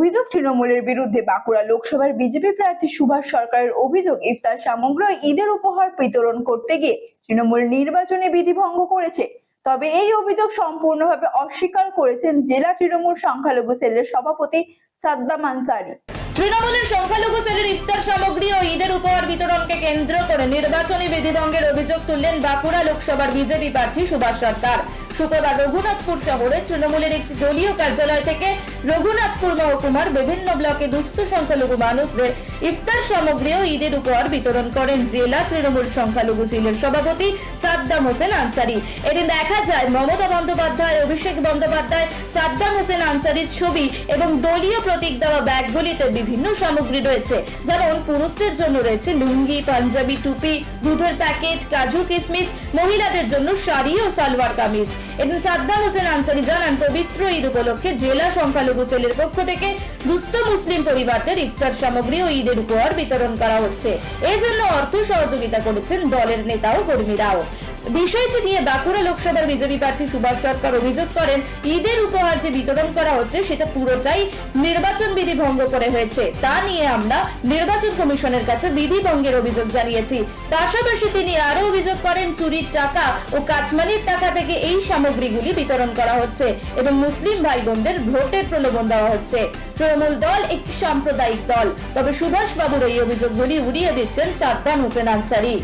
অভিযোগ, তৃণমূলের বিরুদ্ধে বাঁকুড়া লোকসভার বিজেপি প্রার্থী সুভাষ সরকারের অভিযোগ, ইফতার সামগ্রী ঈদের উপহার বিতরণ করতে গিয়ে তৃণমূল নির্বাচনী বিধি ভঙ্গ করেছে। তবে এই অভিযোগ সম্পূর্ণভাবে অস্বীকার করেছেন জেলা তৃণমূল সংখ্যালঘু সেলের সভাপতি সাদ্দাম আনসারি তৃণমূলের সংখ্যালঘু সেলের ইফতার সামগ্রী ও ঈদের উপহার বিতরণকে কেন্দ্র করে নির্বাচনী বিধিভঙ্গের অভিযোগ তুললেন বাঁকুড়া লোকসভার বিজেপি প্রার্থী সুভাষ সরকার। শুক্রবার রঘুনাথপুর শহরে তৃণমূলের একটি দলীয় কার্যালয় থেকে রঘুনাথপুর মহকুমার বিভিন্ন ব্লকে দুস্থ সংখ্যালঘু মানুষদের ইফতার সামগ্রী ও ঈদের উপহার বিতরণ করেন জেলা তৃণমূল সংখ্যালঘু সেলের সভাপতি সাদ্দাম হোসেন আনসারি। এদিন দেখা যায় মমতা বন্দ্যোপাধ্যায়, অভিষেক বন্দ্যোপাধ্যায়, সাদ্দাম হোসেন আনসারির ছবি এবং দলীয় প্রতীক দেওয়া ব্যাগগুলিতে বিভিন্ন সামগ্রী রয়েছে। যেমন পুরুষদের জন্য রয়েছে লুঙ্গি, পাঞ্জাবি, টুপি, দুধের প্যাকেট, কাজু কিশমিশ মহিলাদের জন্য শাড়ি ও সালোয়ার কামিজ। এদিন সাদ্দাম হোসেন আনসারি জানান, পবিত্র ঈদ উপলক্ষে জেলা সংখ্যালঘু সেলের পক্ষ থেকে দুস্থ মুসলিম পরিবারদের ইফতার সামগ্রী ও ঈদের উপহার বিতরণ করা হচ্ছে। এজন্য অর্থ সহযোগিতা করেছেন দলের নেতা ও কর্মীরাও। বিষয়টি নিয়ে বাঁকুড়া লোকসভার বিজেপি প্রার্থী সুভাষ সরকার অভিযোগ করেন, ঈদের উপহার যে বিতরণ করা হচ্ছে সেটা পুরোটাই নির্বাচন বিধি ভঙ্গ করে হয়েছে। তা নিয়ে আমরা নির্বাচন কমিশনের কাছে বিধি ভঙ্গের অভিযোগ জানিয়েছি। পাশাপাশি তিনি আরও অভিযোগ করেন, চুরির টাকা ও কাটমানির টাকা থেকে এই সামগ্রীগুলি বিতরণ করা হচ্ছে এবং মুসলিম ভাই বোনদের ভোটের প্রলোভন দেওয়া হচ্ছে। তৃণমূল দল একটি সাম্প্রদায়িক দল। তবে সুভাষ বাবুর এই অভিযোগগুলি উড়িয়ে দিচ্ছেন সাদ্দাম হোসেন আনসারি।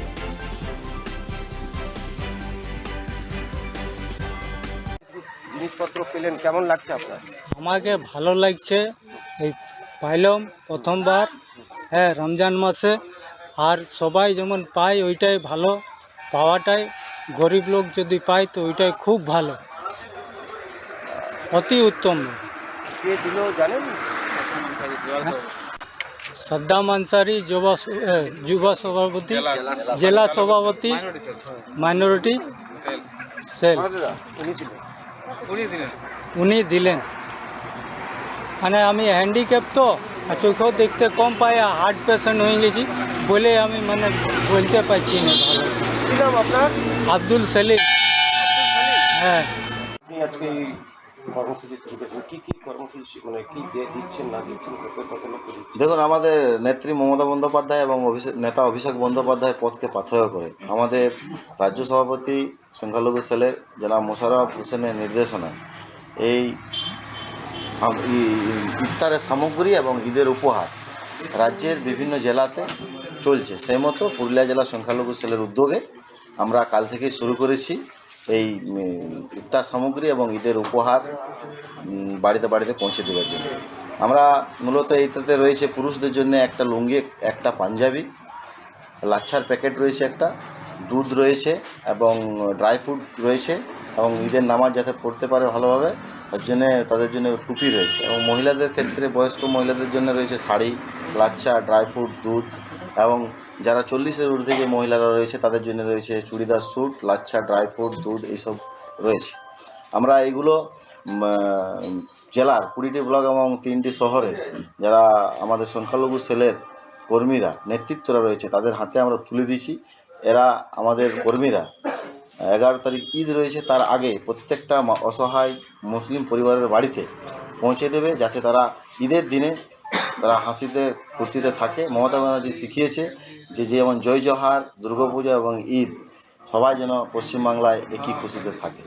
জিনিসপত্র পেলেন কেমন লাগছে আপনার? আমাকে ভালো লাগছে। এই পাইলাম প্রথমবার হ্যাঁ রমজান মাসে। আর সবাই যেমন পায় ওইটাই ভালো। পাওয়াটাই গরিব লোক যদি পায় তো ওইটাই খুব ভালো। অতি উত্তম। কে দিল জানেন? সাদ্দাম আনসারি যুবা যুবা সভাপতি জেলা সভাপতি। মাইনরিটি সেল উনি দিলেন? উনি দিলেন। মানে আমি হ্যান্ডিক্যাপ তো আর চোখেও দেখতে কম পাই হার্ট পেশেন্ট হয়ে গেছি বলে আমি মানে বলতে পারছি না ভালো। কি নাম আপনার? আব্দুল সেলিম। হ্যাঁ। আজকে মানে দেখুন, আমাদের নেত্রী মমতা বন্দ্যোপাধ্যায় এবং অভিষেক, নেতা অভিষেক বন্দ্যোপাধ্যায়ের পথকে পাথেয় করে। আমাদের রাজ্য সভাপতি সংখ্যালঘু সেলের জনাব মোশাররফ হোসেনের নির্দেশনায় এই ইফতারের সামগ্রী এবং ঈদের উপহার রাজ্যের বিভিন্ন জেলাতে চলছে। সেই মতো পুরুলিয়া জেলা সংখ্যালঘু সেলের উদ্যোগে আমরা কাল থেকেই শুরু করেছি। এই ইফতার সামগ্রী এবং ঈদের উপহার বাড়িতে বাড়িতে পৌঁছে দেওয়ার জন্য। আমরা মূলত এইটাতে রয়েছে পুরুষদের জন্য একটা লুঙ্গি, একটা পাঞ্জাবি, লাচ্ছার প্যাকেট রয়েছে একটা, দুধ রয়েছে এবং ড্রাই ফ্রুট রয়েছে এবং ঈদের নামাজ যাতে পড়তে পারে ভালোভাবে, তার জন্য তাদের জন্য টুপি রয়েছে। এবং মহিলাদের ক্ষেত্রে, বয়স্ক মহিলাদের জন্য রয়েছে শাড়ি, লাচ্ছা ড্রাই ফ্রুট দুধ এবং যারা চল্লিশের ঊর্ধ্বে যে মহিলারা রয়েছে, তাদের জন্য রয়েছে churidar suit, lachha dry fruit দুধ এইসব রয়েছে। আমরা এইগুলো জেলার কুড়িটি ব্লক এবং তিনটি শহরে যারা আমাদের সংখ্যালঘু সেলের কর্মীরা, নেতৃত্বরা রয়েছে, তাদের হাতে আমরা তুলে দিয়েছি। এরা আমাদের কর্মীরা এগারো তারিখ ঈদ রয়েছে তার আগে প্রত্যেকটা অসহায় মুসলিম পরিবারের বাড়িতে পৌঁছে দেবে যাতে তারা ঈদের দিনে তারা হাসিতে ফুর্তিতে থাকে। মমতা ব্যানার্জি শিখিয়েছে যে যেমন জয় জহার দুর্গাপূজা এবং ঈদ সবাই যেন পশ্চিমবাংলায় একই খুশিতে থাকে।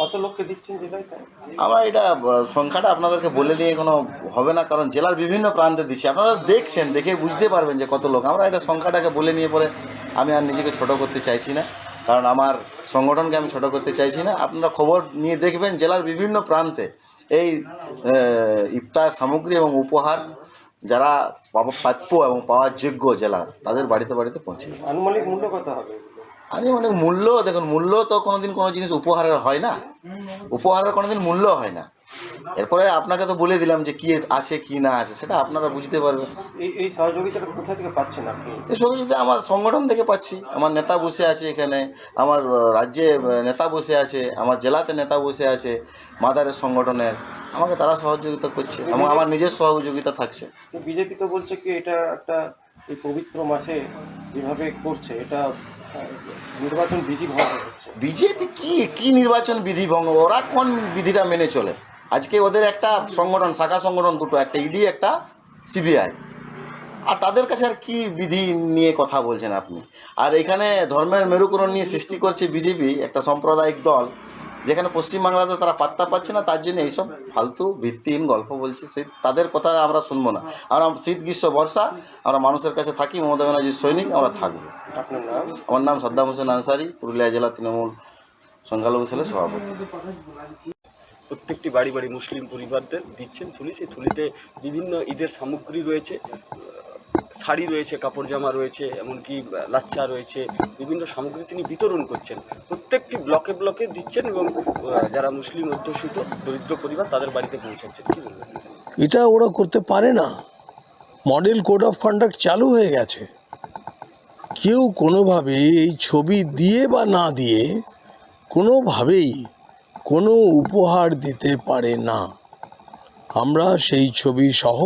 কত লোককে দিচ্ছেন জেলায় আমরা এটা সংখ্যাটা আপনাদেরকে বলে নিয়ে কোনো হবে না কারণ জেলার বিভিন্ন প্রান্তে দিচ্ছি। আপনারা দেখছেন দেখে বুঝতে পারবেন যে কত লোক। আমরা এটা সংখ্যাটাকে বলে নিয়ে পরে আমি আর নিজেকে ছোট করতে চাইছি না। কারণ আমার সংগঠনকে আমি ছোট করতে চাইছি না। আপনারা খবর নিয়ে দেখবেন জেলার বিভিন্ন প্রান্তে এই ইফতার সামগ্রী এবং উপহার যারা প্রাপ্য এবং পাওয়ার যোগ্য জেলা তাদের বাড়িতে বাড়িতে পৌঁছে যাচ্ছে। আনুমানিক মূল্য কত হবে? আরে মানে মূল্য দেখুন মূল্য তো কোনোদিন কোনো জিনিস উপহারের হয় না। উপহারের কোনোদিন মূল্য হয় না। এরপরে আপনাকে তো বলে দিলাম যে কি আছে কি না আছে সেটা আপনারা বুঝতে পারবেন। এই এই সহযোগিতাটা কোথা থেকে পাচ্ছেন আপনি? এই সহযোগিতা আমার সংগঠন থেকে পাচ্ছি। আমার নেতা বসে আছে এখানে আমার রাজ্যে নেতা বসে আছে আমার জেলাতে নেতা বসে আছে মাদারের সংগঠনের। আমাকে তারা সহযোগিতা করছে এবং আমার নিজের সহযোগিতা থাকছে। বিজেপি তো বলছে কি এটা একটা এই পবিত্র মাসে যেভাবে করছে এটা নির্বাচন বিধি ভঙ্গ হচ্ছে। বিজেপি কি কি নির্বাচন বিধি ভঙ্গ ওরা কোন বিধিটা মেনে চলে? আজকে ওদের একটা সংগঠন শাখা সংগঠন দুটো একটা ইডি একটা সিবিআই। আর তাদের কাছে আর কি বিধি নিয়ে কথা বলছেন আপনি? আর এখানে ধর্মের মেরুকরণ নিয়ে সৃষ্টি করছে বিজেপি একটা সাম্প্রদায়িক দল যেখানে পশ্চিমবাংলাতে তারা পাত্তা পাচ্ছে না তার জন্য এইসব ফালতু ভিত্তিহীন গল্প বলছে। সেই তাদের কথা আমরা শুনব না। আমরা শীত গ্রীষ্ম বর্ষা আমরা মানুষের কাছে থাকি মমতা ব্যানার্জির সৈনিক আমরা থাকব। আমার নাম সাদ্দাম হোসেন আনসারি পুরুলিয়া জেলা তৃণমূল সংখ্যালঘু সেলের সভাপতি। প্রত্যেকটি বাড়ি বাড়ি মুসলিম পরিবারদের দিচ্ছেন থলি। সেই থুলিতে বিভিন্ন ঈদের সামগ্রী রয়েছে শাড়ি রয়েছে, কাপড় জামা রয়েছে, এমনকি লাচ্চা রয়েছে, বিভিন্ন সামগ্রী তিনি বিতরণ করছেন। প্রত্যেকটি ব্লকে ব্লকে দিচ্ছেন এবং যারা মুসলিম অধ্যুষিত, দরিদ্র পরিবার তাদের বাড়িতে পৌঁছাচ্ছেন। কী বলবেন? এটা ওরা করতে পারে না। মডেল কোড অফ কন্ডাক্ট চালু হয়ে গেছে। কেউ কোনোভাবে এই ছবি দিয়ে বা না দিয়ে কোনোভাবেই কোনো উপহার দিতে পারে না। আমরা সেই ছবি সহ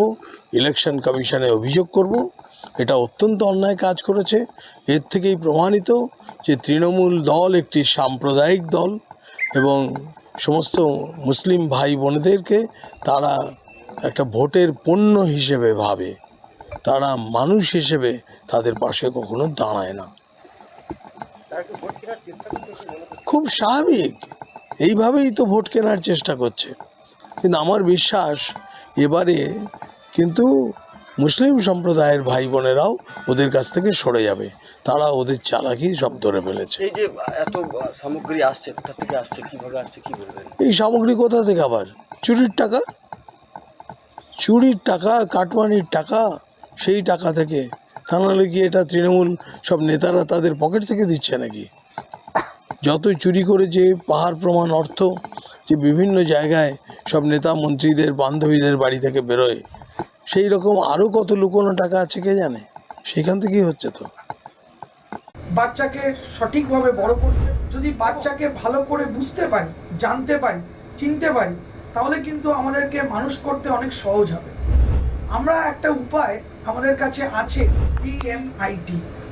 ইলেকশন কমিশনে অভিযোগ করব। এটা অত্যন্ত অন্যায় কাজ করেছে। এর থেকেই প্রমাণিত যে তৃণমূল দল একটি সাম্প্রদায়িক দল এবং সমস্ত মুসলিম ভাই বোনেদেরকে তারা একটা ভোটের পণ্য হিসেবে ভাবে। তারা মানুষ হিসেবে তাদের পাশে কখনো দাঁড়ায় না। খুব স্বাভাবিক। এইভাবেই তো ভোট কেনার চেষ্টা করছে। কিন্তু আমার বিশ্বাস এবারে কিন্তু মুসলিম সম্প্রদায়ের ভাই বোনেরাও ওদের কাছ থেকে সরে যাবে। তারা ওদের চালাকি সব ধরে ফেলেছে। এই যে এত সামগ্রী আসছে কোথা থেকে আসছে কীভাবে আসছে কি বলবেন? এই সামগ্রী কোথা থেকে আবার? চুরির টাকা? চুরির টাকা কাটমানির টাকা সেই টাকা থেকে। তা নাহলে কি এটা তৃণমূল সব নেতারা তাদের পকেট থেকে দিচ্ছে নাকি? যত চুরি করে যে পাহাড় প্রমাণ অর্থ যে বিভিন্ন জায়গায় সব নেতা মন্ত্রীদের, বান্ধবীদের বাড়ি থেকে বেরোয়, সেই রকম আরও কত লুকোনো টাকা আছে কে জানে? সেখান থেকেই হচ্ছে তো। বাচ্চাকে সঠিকভাবে বড় করতে, যদি বাচ্চাকে ভালো করে বুঝতে পারি, জানতে পারি, চিনতে পারি, তাহলে কিন্তু আমাদেরকে মানুষ করতে অনেক সহজ হবে। আমরা একটা উপায় আমাদের কাছে আছে DMIT